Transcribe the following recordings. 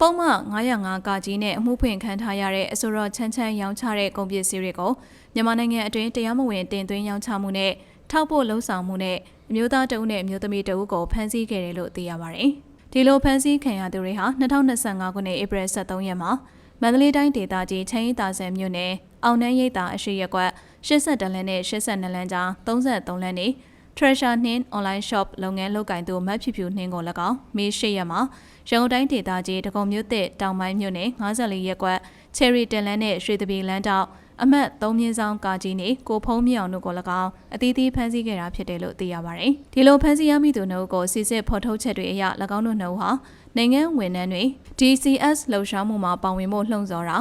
ပုံမှန်905ကကြီးနဲ့အမှုဖွင့်ခံထားရတဲ့အဆိုတော်ချမ်းချမ်းရောင်းချတဲ့ကုန်ပစ္စည်းတွေကိုမြန်မာနိုင်ငံအတွင်းတရားမဝင်တင်သွင်းရောင်းချမှုနဲ့ထောက်ပို့လှုံ့ဆော်မှုနဲ့အမျိုးသားတအုပ်နဲ့အမျိုးသမီးတအုပ်ကိုဖမ်းဆီးခဲ့တယ်လို့သိရပါတယ်။ဒီလိုဖမ်းဆီးခံရသူတွေဟာ2025ခုနှစ်ဧပြီ23ရက်မှာမန္တလေးတိုင်းဒေသကြီးချင်းရီတာဆန်မြို့နယ်အောင်နှန်းရိပ်သာအရှိရက်ကွက်82လမ်းနဲ့82လမ်းကြား33လမ်းနေ Treasure နှင်း online shop လုပ်ငန်းလုပ်ကိုင်သူမတ်ဖြူဖြူနှင်းကို၎င်းမေ၈ရက်မှာရန်ကုန်တိုင်းဒေသကြီးတကုံမြို့သစ်တောင်ပိုင်းမြို့နယ်54ရက်ကွက် Cherry တင်လန်းနဲ့ရွှေတပီလန်းတောက်အမတ်၃မြင်းဆောင်ကာကြီးနေကိုဖုံးမြောင်တို့ကို၎င်းအသီးသီးဖမ်းဆီးခဲ့တာဖြစ်တယ်လို့သိရပါတယ်။ဒီလိုဖမ်းဆီးရမိသူနှုတ်ကိုစစ်စစ်ဖော်ထုတ်ချက်တွေအရ၎င်းတို့နှုတ်ဟာနိုင်ငံဝန်ထမ်းတွေ DCS လှုပ်ရှားမှုမှာပါဝင်ဖို့လှုံ့ဆော်တာ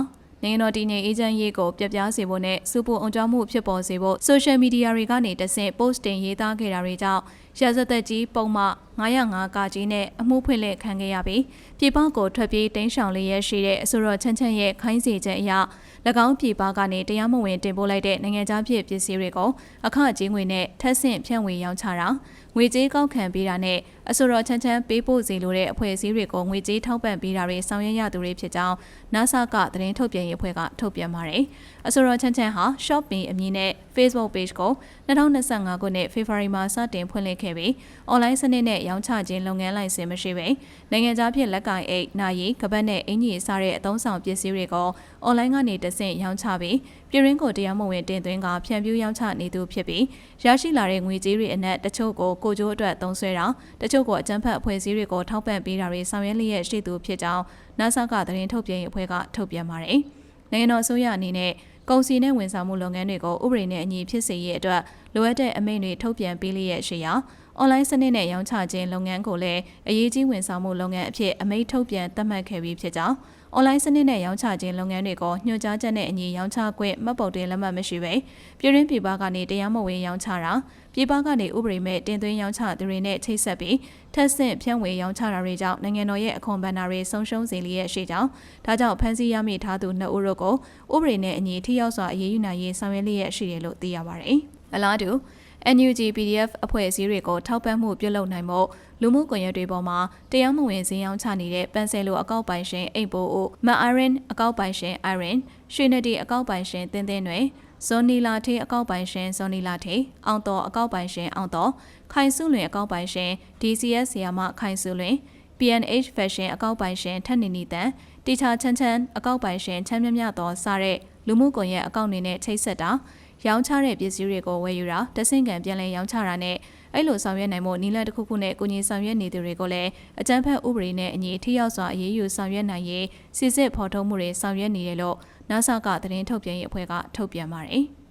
နိုင်ငံတော်တည်ငြိမ်အေဂျင့်ရေးကိုပြပြစေဖို့နဲ့စူပူအောင်ကြမှုဖြစ်ပေါ်စေဖို့ဆိုရှယ်မီဒီယာတွေကနေတဆင့် post တင်ရေးသားခဲ့တာတွေကြောင့် ရာဇသက်ကြီးပုံမှ905ကကြီးနဲ့အမှုဖွင့်လှစ်ခံခဲ့ရပြီးပြည်ပကိုထွက်ပြေးတင်းရှောင်လေးရရှိတဲ့အဆိုတော်ချမ်းချမ်းရဲ့ခိုင်းစေချက်အရ၎င်းပြည်ပကနေတရားမဝင်တင်ပို့လိုက်တဲ့နိုင်ငံခြားဖြစ်ပစ္စည်းတွေကိုအခကြေးငွေနဲ့ထက်ဆင့်ဖြန့်ဝေရောင်းချတာငွေကြေးကောက်ခံပေးတာနဲ့အဆိုတော်ချမ်းချမ်းပေးပို့စီလိုတဲ့အဖွဲ့အစည်းတွေကိုငွေကြေးထောက်ပံ့ပေးတာတွေဆောင်ရွက်ရသူတွေဖြစ်ကြောင်း NASA ကသတင်းထုတ်ပြန်ရေးအဖွဲ့ကထုတ်ပြန်ပါတယ်။အဆိုတော်ချမ်းချမ်းဟာ Shopee အမည်နဲ့ Facebook page ကို2025ခုနှစ် February မှာစတင်ဖွင့်လှစ်ခဲ့ပြီး online စနစ်နဲ့ရောင်းချခြင်းလုပ်ငန်းလိုင်စင်မရှိဘဲနိုင်ငံခြားဖြစ်လက်ကင်အိတ်၊နာရီ၊ကပတ်နဲ့အင်ကြီးစားတဲ့အသုံးဆောင်ပစ္စည်းတွေကို online ကနေတဆင့်ရောင်းချပြီးပြည်ရင်းကိုတရားမဝင်တင်သွင်းကဖြန့်ဖြူးရောင်းချနေသူဖြစ်ပြီးရရှိလာတဲ့ငွေကြေးတွေအနက်တချို့ကိုကိုကျိုးအတွက်သုံးစွဲတာတချို့ကိုအကြမ်းဖက်အဖွဲ့အစည်းတွေကိုထောက်ပံ့ပေးတာတွေဆောင်ရွက်လျက်ရှိသူဖြစ်ကြောင်း NASA ကသတင်းထုတ်ပြန်ရေးအဖွဲ့ကထုတ်ပြန်ပါတယ်။နိုင်ငံတော်အစိုးရအနေနဲ့ ကုန်စည်နဲ့ဝန်ဆောင်မှုလုပ်ငန်းတွေကိုဥပဒေနဲ့အညီဖြစ်စေရေးအတွက်လိုအပ်တဲ့အမိန့်တွေထုတ်ပြန်ပေးလျက်ရှိရာအွန်လိုင်းစနစ်နဲ့ရောင်းချခြင်းလုပ်ငန်းကိုလည်းအရေးကြီးဝန်ဆောင်မှုလုပ်ငန်းအဖြစ်အမိန့်ထုတ်ပြန်သတ်မှတ်ခဲ့ပြီးဖြစ်ကြောင်း အွန်လိုင်းစနစ်နဲ့ရောင်းချခြင်းလုပ်ငန်းတွေကိုညွှန်ကြားချက်နဲ့အညီရောင်းချခွင့်မှတ်ပုံတင်လက်မှတ်မရှိဘဲပြည်ရင်းပြည်ပကနေတရားမဝင်ရောင်းချတာပြည်ပကနေဥပဒေမဲ့တင်သွင်းရောင်းချသူတွေနဲ့ချိတ်ဆက်ပြီးထက်ဆင့်ဖြန့်ဝေရောင်းချတာတွေကြောင့်နိုင်ငံတော်ရဲ့အခွန်ဘဏ္ဍာတွေဆုံးရှုံးစေလျက်ရှိကြောင်းဒါကြောင့်ဖမ်းဆီးရမိထားသူနှစ်ဦးတို့ကိုဥပဒေနဲ့အညီထိရောက်စွာအရေးယူနိုင်ရေးဆောင်ရွက်လျက်ရှိတယ်လို့သိရပါတယ်။အလားတူ NUG PDF အဖွဲ့အစည်းတွေကိုထောက်ပံ့မှုပြုလုပ်နိုင်ဖို့လူမှုကွန်ရက်တွေပေါ်မှာတရားမဝင်ဈေးရောင်းချနေတဲ့ပန်ဆယ်လိုအကောက်ပိုင်ရှင်အိတ်ပိုးအိုမအိုင်ရင်အကောက်ပိုင်ရှင်အိုင်ရင်ရွှေနဒီအကောက်ပိုင်ရှင်တင်းတင်းတွေဇွန်နီလာထေးအကောက်ပိုင်ရှင်ဇွန်နီလာထေးအောင်တော်အကောက်ပိုင်ရှင်အောင်တော်ခိုင်စုလွင်အကောက်ပိုင်ရှင် DCS ဆီယာမခိုင်စုလွင် PNH Fashion အကောက်ပိုင်ရှင်ထက်နေနီတန်တီချာချန်းချန်းအကောက်ပိုင်ရှင်ချမ်းမြမြတော်စတဲ့လူမှုကွန်ရက်အကောင့်တွေနဲ့ချိတ်ဆက်တာ ရောင်းချတဲ့ပစ္စည်းတွေကိုဝယ်ယူတာတဆင့်ကံပြန်လည်ရောင်းချတာနဲ့အဲ့လိုဆောင်ရွက်နိုင်မှုနီလန်တစ်ခုခုနဲ့ကိုကြီးဆောင်ရွက်နေသူတွေကိုလည်းအကြမ်းဖက်ဥပဒေနဲ့အညီထိရောက်စွာအရေးယူဆောင်ရွက်နိုင်ရေးစစ်စစ်ဖော်ထုတ်မှုတွေဆောင်ရွက်နေတယ်လို့ NASA ကသတင်းထုတ်ပြန်ရေးအဖွဲ့ကထုတ်ပြန်ပါတယ်။